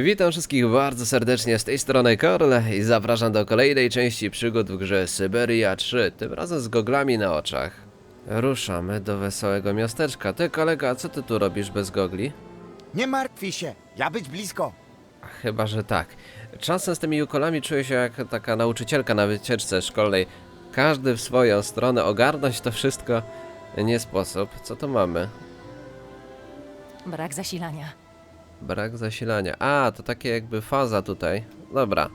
Witam wszystkich bardzo serdecznie z tej strony Korle i zapraszam do kolejnej części przygód w grze Syberia 3, tym razem z goglami na oczach. Ruszamy do wesołego miasteczka. Ty kolega, co ty tu robisz bez gogli? Nie martwij się, ja być blisko. Chyba, że tak. Czasem z tymi ukolami czuję się jak taka nauczycielka na wycieczce szkolnej. Każdy w swoją stronę, ogarnąć to wszystko nie sposób. Co to mamy? Brak zasilania. Brak zasilania. A, to takie jakby faza tutaj. Dobra.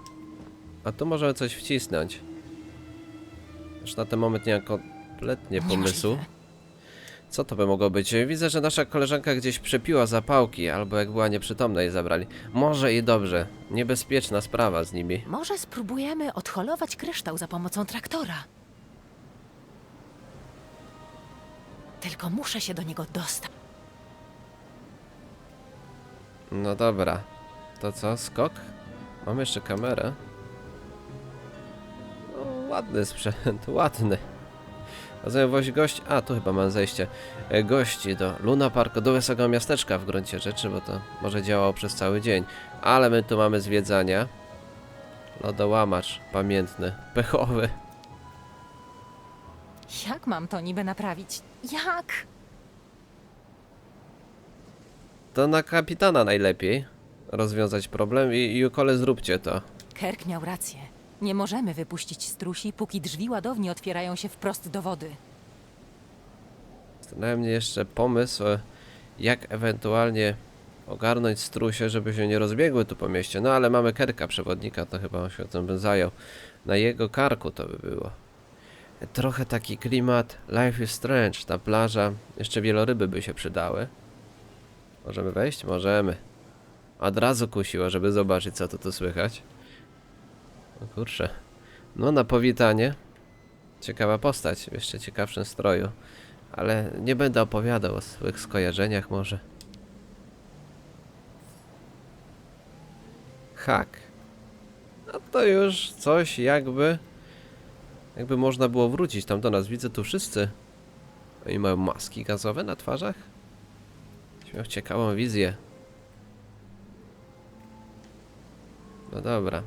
A tu możemy coś wcisnąć. Już na ten moment nie mam kompletnie pomysłu. Co to by mogło być? Widzę, że nasza koleżanka gdzieś przepiła zapałki, albo jak była nieprzytomna i zabrali. Może i dobrze. Niebezpieczna sprawa z nimi. Może spróbujemy odholować kryształ za pomocą traktora. Tylko muszę się do niego dostać. No dobra. To co? Skok? Mam jeszcze kamerę. No, ładny sprzęt, ładny. A zamiast gości... A, tu chyba mam zejście. E, Gości do Luna Parku, do Wesołego Miasteczka w gruncie rzeczy, bo to może działało przez cały dzień. Ale my tu mamy zwiedzania. Lodołamacz pamiętny, pechowy. Jak mam to niby naprawić? Jak? To na kapitana najlepiej rozwiązać problem i Jukole zróbcie to. Kerk miał rację. Nie możemy wypuścić strusi, póki drzwi ładowni otwierają się wprost do wody. Zastanawia mnie jeszcze pomysł, jak ewentualnie ogarnąć strusie, żeby się nie rozbiegły tu po mieście. No ale mamy Kerka, przewodnika, to chyba on się tym bym zajął. Na jego karku to by było. Trochę taki klimat Life is Strange, ta plaża. Jeszcze wieloryby by się przydały. Możemy wejść? Możemy. Od razu kusiło, żeby zobaczyć, co tu tu słychać. O kurczę. No, na powitanie. Ciekawa postać, w jeszcze ciekawszym stroju. Ale nie będę opowiadał o swoich skojarzeniach może. Hak. No to już coś jakby... Jakby można było wrócić tam do nas. Widzę tu wszyscy. Oni mają maski gazowe na twarzach? Miał ciekawą wizję. No dobra.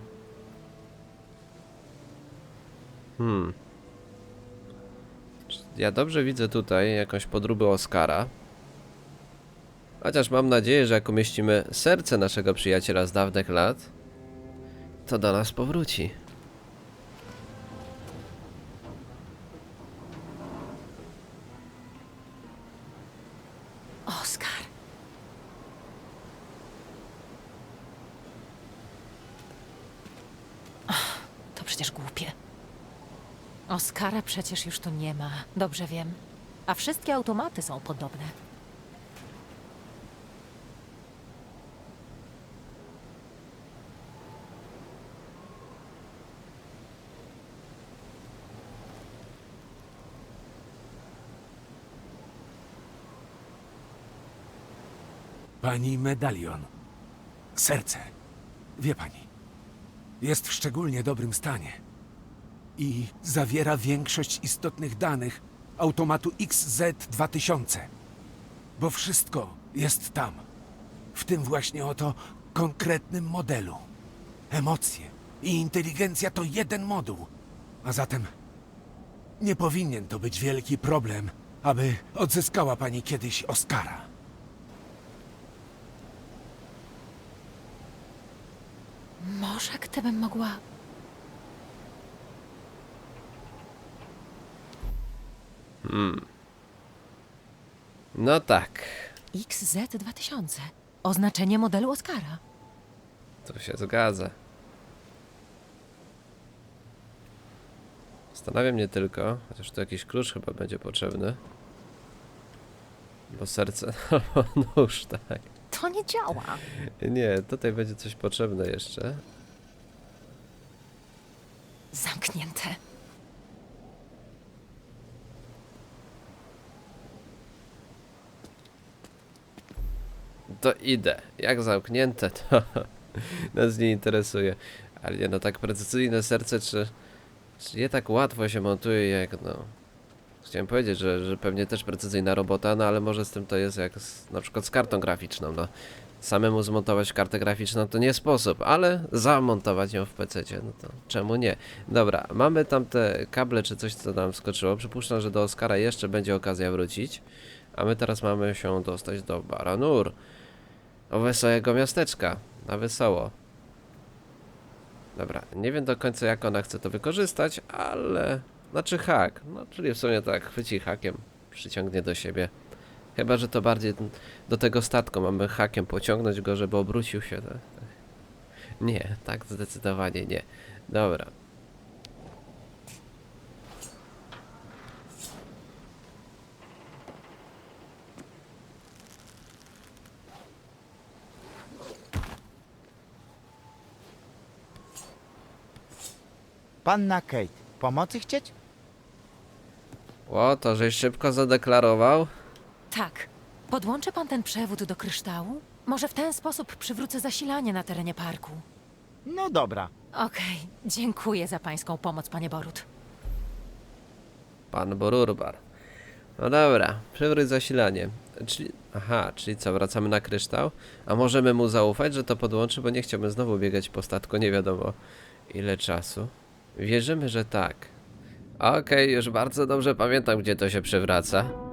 Hmm. Ja dobrze widzę tutaj jakąś podróbę Oscara. Chociaż mam nadzieję, że jak umieścimy serce naszego przyjaciela z dawnych lat, to do nas powróci. Oskar. Ach, To przecież głupie. Oskara przecież już tu nie ma, dobrze wiem. A wszystkie automaty są podobne. Pani medalion. Serce. Wie pani. Jest w szczególnie dobrym stanie. I zawiera większość istotnych danych automatu XZ2000. Bo wszystko jest tam. W tym właśnie oto konkretnym modelu. Emocje i inteligencja to jeden moduł. A zatem nie powinien to być wielki problem, aby odzyskała pani kiedyś Oscara. Może gdybym mogła. No tak, XZ2000. Oznaczenie modelu Oscara. to się zgadza. Zastanawia mnie tylko, chociaż tu jakiś klucz chyba będzie potrzebny. Bo serce albo nóż, tak. To nie działa. Nie, tutaj będzie coś potrzebne jeszcze. Zamknięte. To idę. Jak zamknięte, to nas nie interesuje. Ale nie, no tak precyzyjne serce, czy, czy nie tak łatwo się montuje jak no... Chciałem powiedzieć, że, że pewnie też precyzyjna robota, no ale może z tym to jest jak z, na przykład z kartą graficzną, no. samemu zmontować kartę graficzną to nie sposób, ale zamontować ją w PC, no to czemu nie? Dobra, mamy tam te kable czy coś, co nam wskoczyło. Przypuszczam, że do Oscara jeszcze będzie okazja wrócić. A my teraz mamy się dostać do Baranur. O wesołego miasteczka. Na wesoło. Dobra, nie wiem do końca jak ona chce to wykorzystać, ale... Znaczy hak, no czyli w sumie tak, chwyci hakiem, przyciągnie do siebie. Chyba, że to bardziej do tego statku mamy hakiem pociągnąć go, żeby obrócił się. Tak? Nie, tak zdecydowanie nie. Dobra. Panna Kate, pomocy chcieć? O, to żeś szybko zadeklarował. Tak. Podłączy pan ten przewód do kryształu? Może w ten sposób przywrócę zasilanie na terenie parku. No dobra. Okej, dziękuję za pańską pomoc, panie Borut. Pan Borurbar. No dobra, przywróć zasilanie. Czyli, aha, czyli co, wracamy na kryształ? A możemy mu zaufać, że to podłączy, bo nie chciałbym znowu biegać po statku, nie wiadomo ile czasu. Wierzymy, że tak. Okej, już bardzo dobrze pamiętam, gdzie to się przywraca.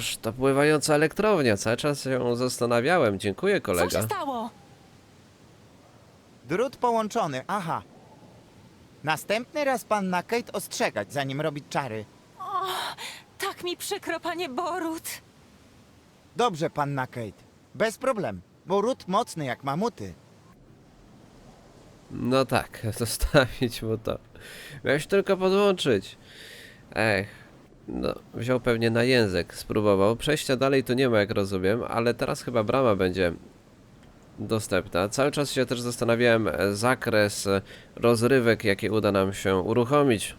Toż to pływająca elektrownia, cały czas się zastanawiałem. Dziękuję, Co kolega. się stało? Drut połączony, aha. Następny raz panna Kate ostrzegać, zanim robić czary. Tak mi przykro, panie Borut. Dobrze, panna Kate. Bez problem, bo ród mocny jak mamuty. No tak, zostawić mu to. Miałeś tylko podłączyć. Ech, no, wziął pewnie na język, spróbował. Przejścia dalej tu nie ma, jak rozumiem, ale teraz chyba brama będzie dostępna. Cały czas się też zastanawiałem e, zakres rozrywek, jakie uda nam się uruchomić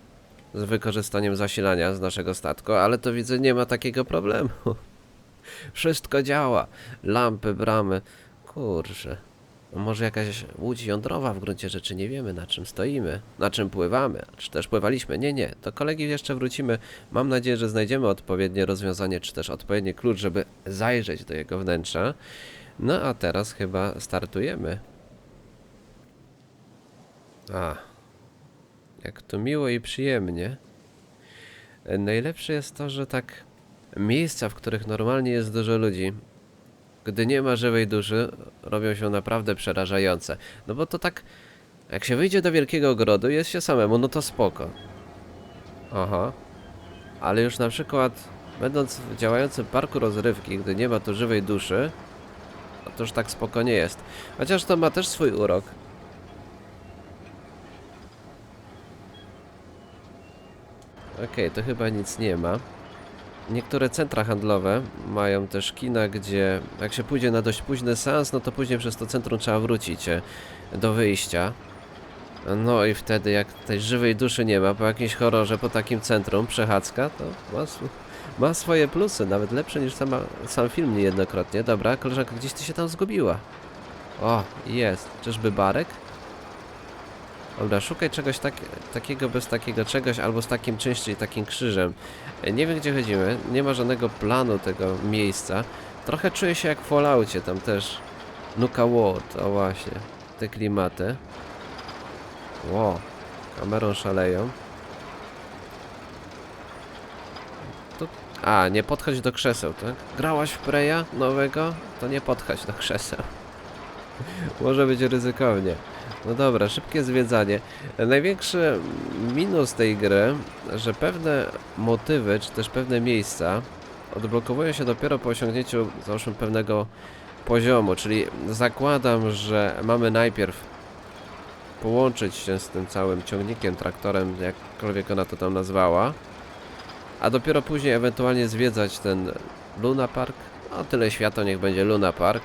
z wykorzystaniem zasilania z naszego statku, ale to widzę, nie ma takiego problemu. Wszystko działa. Lampy, bramy. Kurczę. Może jakaś łódź jądrowa w gruncie rzeczy, nie wiemy na czym stoimy, na czym pływamy, czy też pływaliśmy. Nie, nie, do kolegi jeszcze wrócimy. Mam nadzieję, że znajdziemy odpowiednie rozwiązanie, czy też odpowiedni klucz, żeby zajrzeć do jego wnętrza. No a teraz chyba startujemy. A, jak to miło i przyjemnie. Najlepsze jest to, że tak miejsca, w których normalnie jest dużo ludzi, gdy nie ma żywej duszy, robią się naprawdę przerażające. No bo to tak, jak się wyjdzie do wielkiego ogrodu jest się samemu, no to spoko. Aha. Ale już na przykład, będąc w działającym parku rozrywki, gdy nie ma tu żywej duszy, no to już tak spoko nie jest. Chociaż to ma też swój urok. Okej, to chyba nic nie ma. Niektóre centra handlowe mają też kina, gdzie jak się pójdzie na dość późny seans, no to później przez to centrum trzeba wrócić e, do wyjścia. No i wtedy jak tej żywej duszy nie ma po jakimś horrorze, po takim centrum, przechadzka, to ma, ma swoje plusy, nawet lepsze niż sama, sam film niejednokrotnie. Dobra, koleżanka, gdzieś ty się tam zgubiła. O, jest. Czyżby barek? Dobra, szukaj czegoś tak, takiego bez takiego czegoś, albo z takim czymś, czyli takim krzyżem. Nie wiem gdzie chodzimy, nie ma żadnego planu tego miejsca. Trochę czuję się jak w Falloutie, tam też Nuka World, o właśnie, te klimaty. Ło, Kamerą szaleją. A, nie podchodź do krzeseł, tak? Grałaś w Preya nowego? To nie podchodź do krzeseł. Może być ryzykownie. No dobra, szybkie zwiedzanie. Największy minus tej gry, że pewne motywy, czy też pewne miejsca odblokowują się dopiero po osiągnięciu, załóżmy, pewnego poziomu, czyli zakładam, że mamy najpierw połączyć się z tym całym ciągnikiem, traktorem, jakkolwiek ona to tam nazwała, a dopiero później ewentualnie zwiedzać ten Luna Park, no tyle świata niech będzie Luna Park,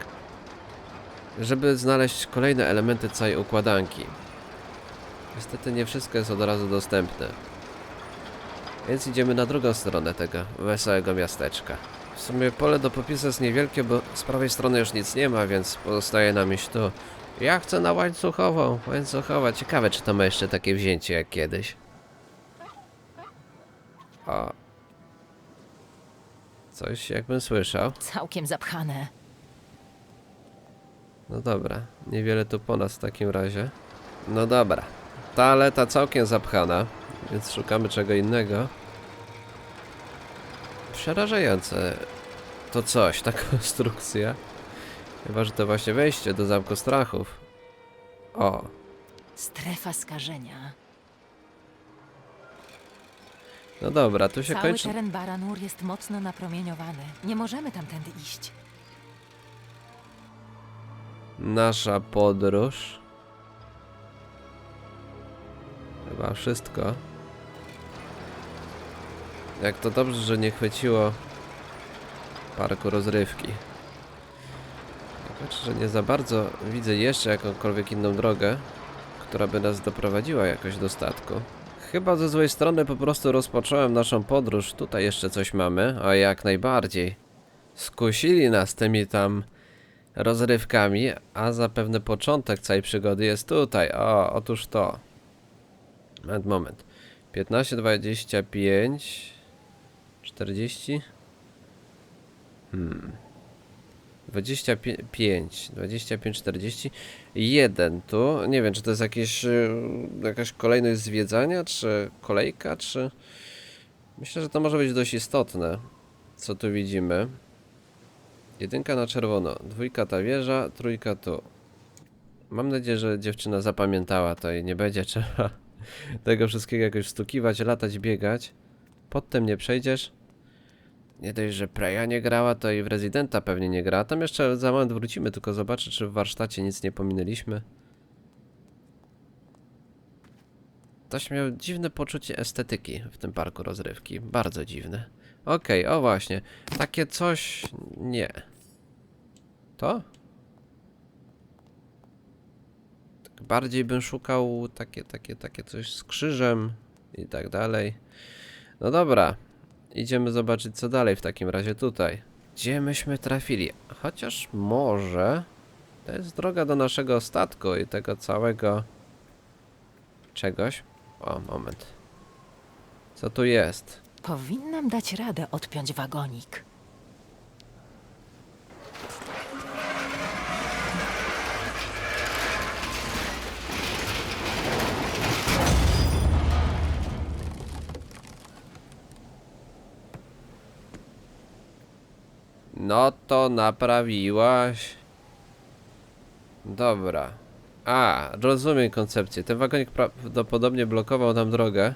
żeby znaleźć kolejne elementy całej układanki. Niestety nie wszystko jest od razu dostępne. Więc idziemy na drugą stronę tego wesołego miasteczka. W sumie pole do popisu jest niewielkie, bo z prawej strony już nic nie ma, więc pozostaje nam iść tu. Ja chcę na łańcuchową, łańcuchowa. Ciekawe, czy to ma jeszcze takie wzięcie jak kiedyś. O. Coś jakbym słyszał. Całkiem zapchane. No dobra, niewiele tu po nas w takim razie. No dobra, toaleta całkiem zapchana, więc szukamy czego innego. Przerażające to coś, ta konstrukcja. Chyba, że to właśnie wejście do zamku strachów. O, Strefa skażenia. no dobra, tu się Cały kończy. teren Baranur jest mocno napromieniowany. Nie możemy tamtędy iść. Nasza podróż. Chyba wszystko. Jak to dobrze, że nie chwyciło parku rozrywki. Znaczy, że nie za bardzo widzę jeszcze jakąkolwiek inną drogę, która by nas doprowadziła jakoś do statku. Chyba ze złej strony po prostu rozpocząłem naszą podróż. Tutaj jeszcze coś mamy, a jak najbardziej. Skusili nas tymi tam rozrywkami, a zapewne początek całej przygody jest tutaj. O, otóż to. Moment, moment. 15, 25, 40. Hmm. 25, 25, 40. Jeden tu. Nie wiem, czy to jest jakieś, y, jakaś kolejność zwiedzania, czy kolejka, czy. Myślę, że to może być dość istotne, co tu widzimy. Jedynka na czerwono, dwójka ta wieża, trójka tu. Mam nadzieję, że dziewczyna zapamiętała to i nie będzie trzeba tego wszystkiego jakoś wstukiwać, latać, biegać. Potem nie przejdziesz. Nie dość, że Preya nie grała, to i w Residenta pewnie nie gra. Tam jeszcze za moment wrócimy, tylko zobaczę, czy w warsztacie nic nie pominęliśmy. Ktoś miał dziwne poczucie estetyki w tym parku rozrywki. Bardzo dziwne. Okej, o właśnie. Takie coś... nie. To? Tak bardziej bym szukał takie, takie, takie coś z krzyżem i tak dalej. No dobra. Idziemy zobaczyć co dalej w takim razie tutaj. Gdzie myśmy trafili? Chociaż może... To jest droga do naszego statku i tego całego... Czegoś. O, moment. Co tu jest? Powinnam dać radę odpiąć wagonik. No to naprawiłaś. Dobra. A, rozumiem koncepcję. Ten wagonik prawdopodobnie blokował nam drogę.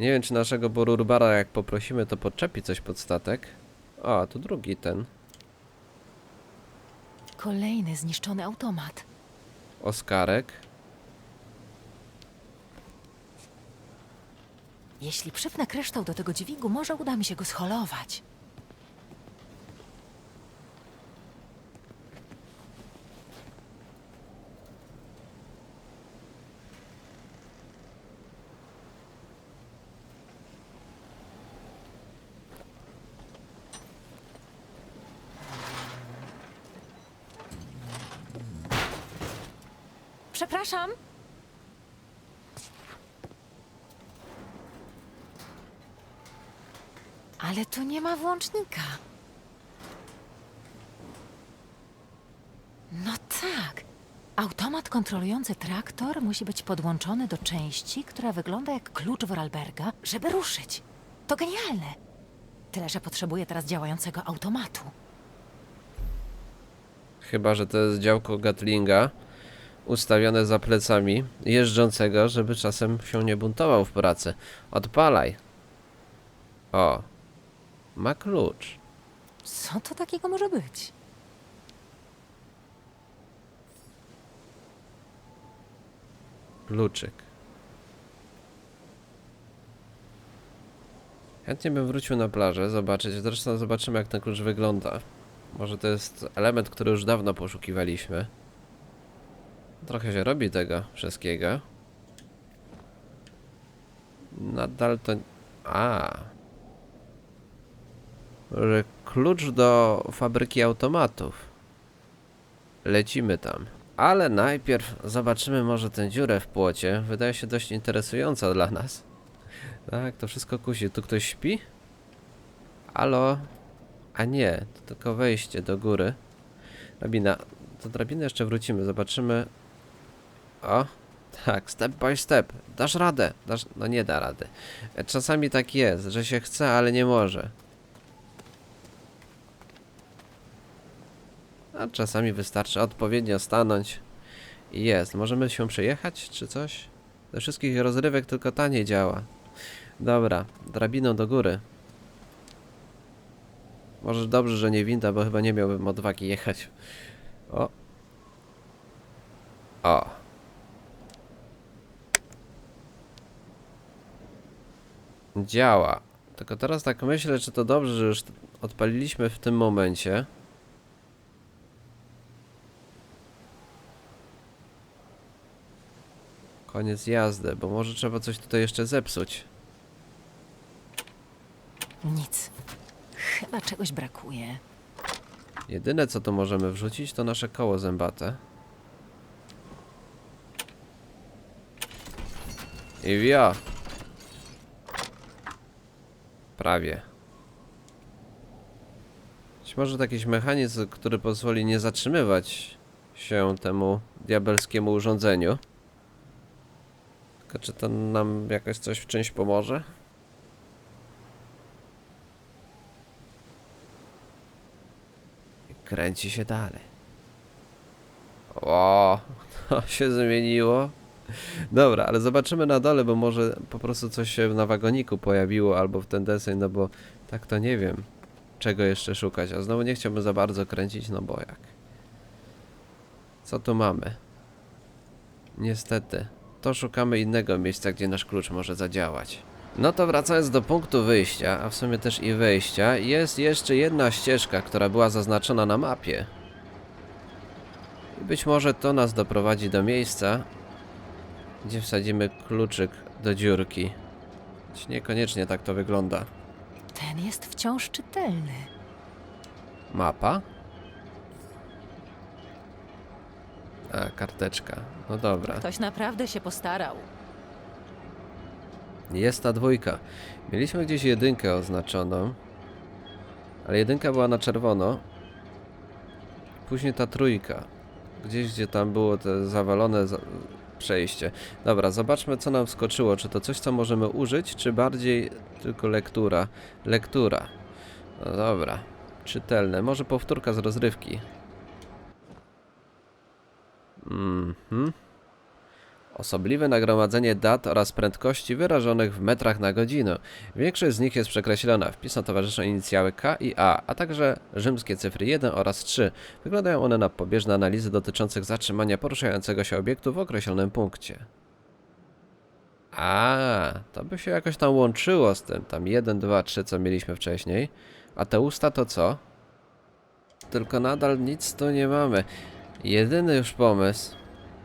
Nie wiem, czy naszego Borurbara, jak poprosimy, to podczepi coś pod statek. O, tu drugi ten. Kolejny zniszczony automat. Oskarek. Jeśli przypnę kryształ do tego dźwigu, może uda mi się go scholować. Przepraszam. Ale tu nie ma włącznika. No tak, Automat kontrolujący traktor musi być podłączony do części, która wygląda jak klucz Vorarlberga, żeby ruszyć. To genialne. Tyle, że potrzebuje teraz działającego automatu. Chyba, że to jest działko Gatlinga ustawione za plecami jeżdżącego, żeby czasem się nie buntował w pracy. Odpalaj. O. Ma klucz. Co to takiego może być? Kluczyk. Chętnie bym wrócił na plażę, zobaczyć. Zresztą zobaczymy, jak ten klucz wygląda. Może to jest element, który już dawno poszukiwaliśmy. Trochę się robi tego wszystkiego. Nadal to... A. Klucz do fabryki automatów. Lecimy tam. Ale najpierw zobaczymy może tę dziurę w płocie. Wydaje się dość interesująca dla nas. Tak, to wszystko kusi. Tu ktoś śpi? Alo? A nie, to tylko wejście do góry. Drabina. Do drabiny jeszcze wrócimy, zobaczymy. O, tak, step by step. Dasz radę. Dasz... No nie da rady. E, Czasami tak jest, że się chce, ale nie może. A czasami wystarczy odpowiednio stanąć i jest. Możemy się przejechać czy coś? Ze wszystkich rozrywek tylko ta nie działa. Dobra, drabiną do góry. Może dobrze, że nie winda, bo chyba nie miałbym odwagi jechać. O. O. Działa. Tylko teraz tak myślę, czy to dobrze, że już odpaliliśmy w tym momencie. Koniec jazdy, bo może trzeba coś tutaj jeszcze zepsuć. Nic. Chyba czegoś brakuje. Jedyne co tu możemy wrzucić to nasze koło zębate. I wio. Prawie. Być może to jakiś mechanizm, który pozwoli nie zatrzymywać się temu diabelskiemu urządzeniu. Tylko czy to nam jakoś coś w czymś pomoże? Kręci się dalej. O, to się zmieniło. Dobra, ale zobaczymy na dole, bo może po prostu coś się na wagoniku pojawiło albo w ten deseń, no bo tak to nie wiem, czego jeszcze szukać. A znowu nie chciałbym za bardzo kręcić, no bo jak. Co tu mamy? Niestety, to szukamy innego miejsca, gdzie nasz klucz może zadziałać. No to wracając do punktu wyjścia, a w sumie też i wejścia, jest jeszcze jedna ścieżka, która była zaznaczona na mapie. I być może to nas doprowadzi do miejsca, gdzie wsadzimy kluczyk do dziurki. Choć niekoniecznie tak to wygląda. Ten jest wciąż czytelny. Mapa? A, karteczka. No dobra. Ktoś naprawdę się postarał. Jest ta dwójka. Mieliśmy gdzieś jedynkę oznaczoną. Ale jedynka była na czerwono. Później ta trójka. Gdzieś, gdzie tam było te zawalone za przejście. Dobra, zobaczmy co nam wskoczyło. Czy to coś, co możemy użyć, czy bardziej tylko lektura? Lektura. No dobra. Czytelne. Może powtórka z rozrywki. Mhm. Osobliwe nagromadzenie dat oraz prędkości wyrażonych w metrach na godzinę. Większość z nich jest przekreślona. Wpisom towarzyszą inicjały K i A, a także rzymskie cyfry 1 oraz 3. Wyglądają one na pobieżne analizy dotyczących zatrzymania poruszającego się obiektu w określonym punkcie. A, to by się jakoś tam łączyło z tym. Tam 1, 2, 3, co mieliśmy wcześniej. A te usta to co? Tylko nadal nic tu nie mamy. Jedyny już pomysł,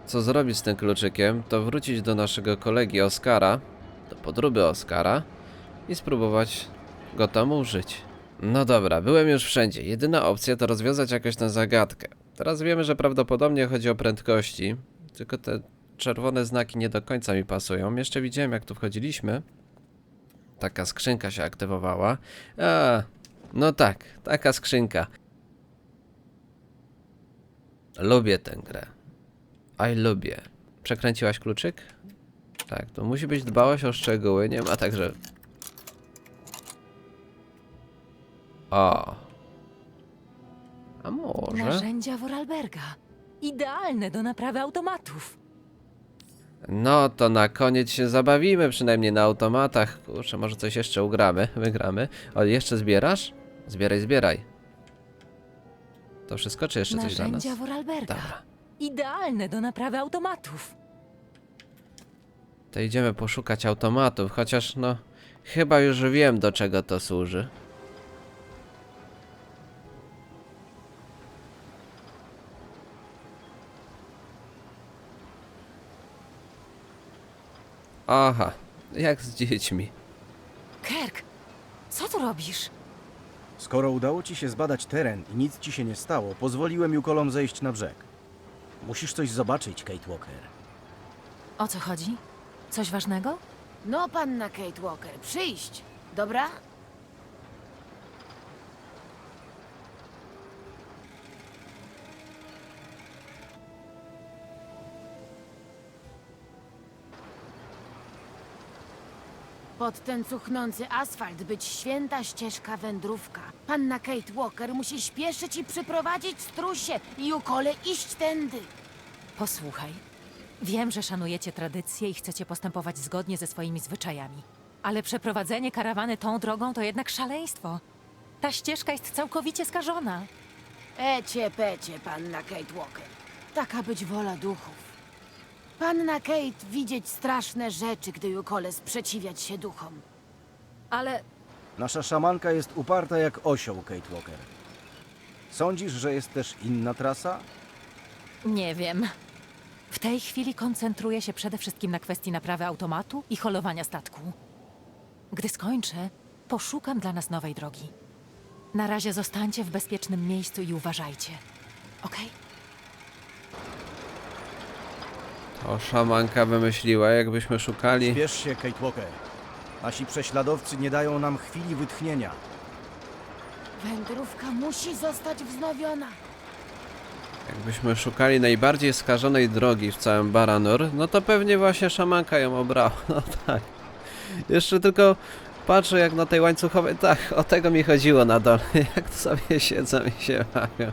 co zrobić z tym kluczykiem, to wrócić do naszego kolegi Oskara, do podróby Oskara i spróbować go tam użyć. No dobra, byłem już wszędzie. Jedyna opcja to rozwiązać jakoś tę zagadkę. Teraz wiemy, że prawdopodobnie chodzi o prędkości, tylko te czerwone znaki nie do końca mi pasują. Jeszcze widziałem, jak tu wchodziliśmy. Taka skrzynka się aktywowała. A, no tak, taka skrzynka. Lubię tę grę. I lubię. Przekręciłaś kluczyk? Tak, to musi być dbałość o szczegóły, nie ma także... O. A może? Narzędzia Vorarlberga. Idealne do naprawy automatów. No to na koniec się zabawimy, przynajmniej na automatach. Kurczę, może coś jeszcze ugramy, wygramy. O, jeszcze zbierasz? Zbieraj, zbieraj. To wszystko, czy jeszcze coś dla nas? Narzędzia Vorarlberga. Dobra. Idealne do naprawy automatów. To idziemy poszukać automatów, chociaż no... Chyba już wiem, do czego to służy. Aha, jak z dziećmi. Kerk, co tu robisz? Skoro udało ci się zbadać teren i nic ci się nie stało, pozwoliłem Jukolom zejść na brzeg. Musisz coś zobaczyć, Kate Walker. O co chodzi? Coś ważnego? No, panna Kate Walker, przyjść, dobra? Pod ten cuchnący asfalt być święta ścieżka wędrówka. Panna Kate Walker musi śpieszyć i przyprowadzić strusie i ukole iść tędy. Posłuchaj. Wiem, że szanujecie tradycje i chcecie postępować zgodnie ze swoimi zwyczajami. Ale przeprowadzenie karawany tą drogą to jednak szaleństwo. Ta ścieżka jest całkowicie skażona. Ecie, pecie, panna Kate Walker. Taka być wola duchów. Panna Kate widzieć straszne rzeczy, gdy Jukole sprzeciwiać się duchom. Ale Nasza szamanka jest uparta jak osioł, Kate Walker. Sądzisz, że jest też inna trasa? nie wiem. W tej chwili koncentruję się przede wszystkim na kwestii naprawy automatu i holowania statku. Gdy skończę, poszukam dla nas nowej drogi. Na razie zostańcie w bezpiecznym miejscu i uważajcie. Okej? O, szamanka wymyśliła, jakbyśmy szukali. Spiesz się, Kate Walker. Nasi prześladowcy nie dają nam chwili wytchnienia. Wędrówka musi zostać wznowiona. Jakbyśmy szukali najbardziej skażonej drogi w całym Baranor, no to pewnie właśnie szamanka ją obrała. No tak. Jeszcze tylko patrzę jak na tej łańcuchowej. Tak, o tego mi chodziło na dole. Jak to sobie siedzą i się bawią.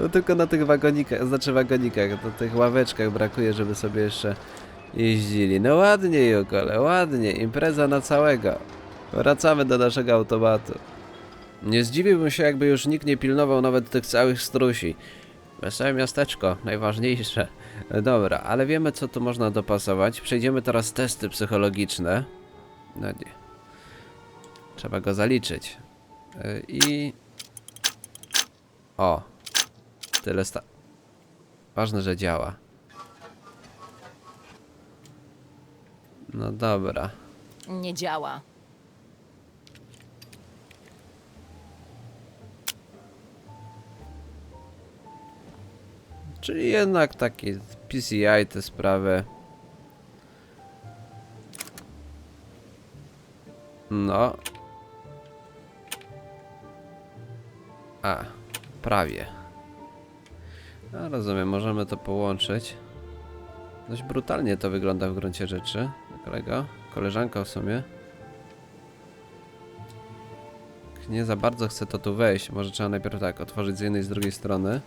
No tylko na tych wagonikach, znaczy wagonikach, na tych ławeczkach brakuje, żeby sobie jeszcze jeździli. No ładnie, Jokole, ładnie. Impreza na całego. Wracamy do naszego automatu. Nie zdziwiłbym się, jakby już nikt nie pilnował nawet tych całych strusi. Wesołe miasteczko, najważniejsze. Dobra, ale wiemy co tu można dopasować. Przejdziemy teraz testy psychologiczne. No nie. Trzeba go zaliczyć. Yy, I... O. Tyle sta... Ważne, że działa. No dobra. Nie działa. Czyli jednak taki PCI te sprawy. No. A, prawie. No, rozumiem, możemy to połączyć. Dość brutalnie to wygląda w gruncie rzeczy. Kolego, koleżanka w sumie. Nie za bardzo chcę to tu wejść. Może trzeba najpierw tak otworzyć z jednej i z drugiej strony.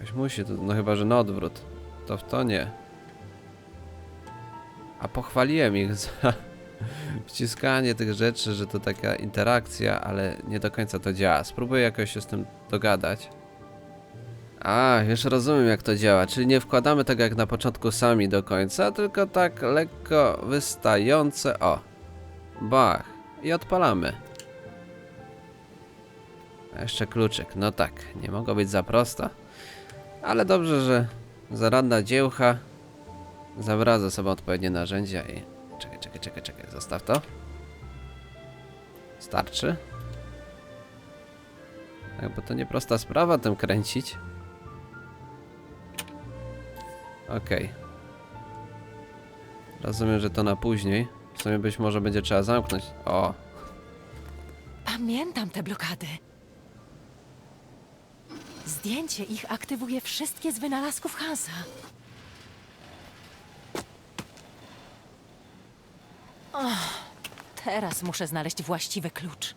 Jakoś musi, to, no chyba, że na odwrót. To w to nie. A pochwaliłem ich za wciskanie tych rzeczy, że to taka interakcja, ale nie do końca to działa. Spróbuję jakoś się z tym dogadać. A, już rozumiem jak to działa, czyli nie wkładamy tego jak na początku sami do końca, tylko tak lekko wystające, o. Bach. I odpalamy. A jeszcze kluczyk, no tak, nie mogło być za prosto. Ale dobrze, że zaradna dziełcha zabrała ze sobą odpowiednie narzędzia i... Czekaj, czekaj, czekaj, zostaw to. Starczy? Tak, bo to nieprosta sprawa tym kręcić. Okej. Rozumiem, że to na później. W sumie być może będzie trzeba zamknąć. O, Pamiętam te blokady. Zdjęcie ich aktywuje wszystkie z wynalazków Hansa. Teraz muszę znaleźć właściwy klucz.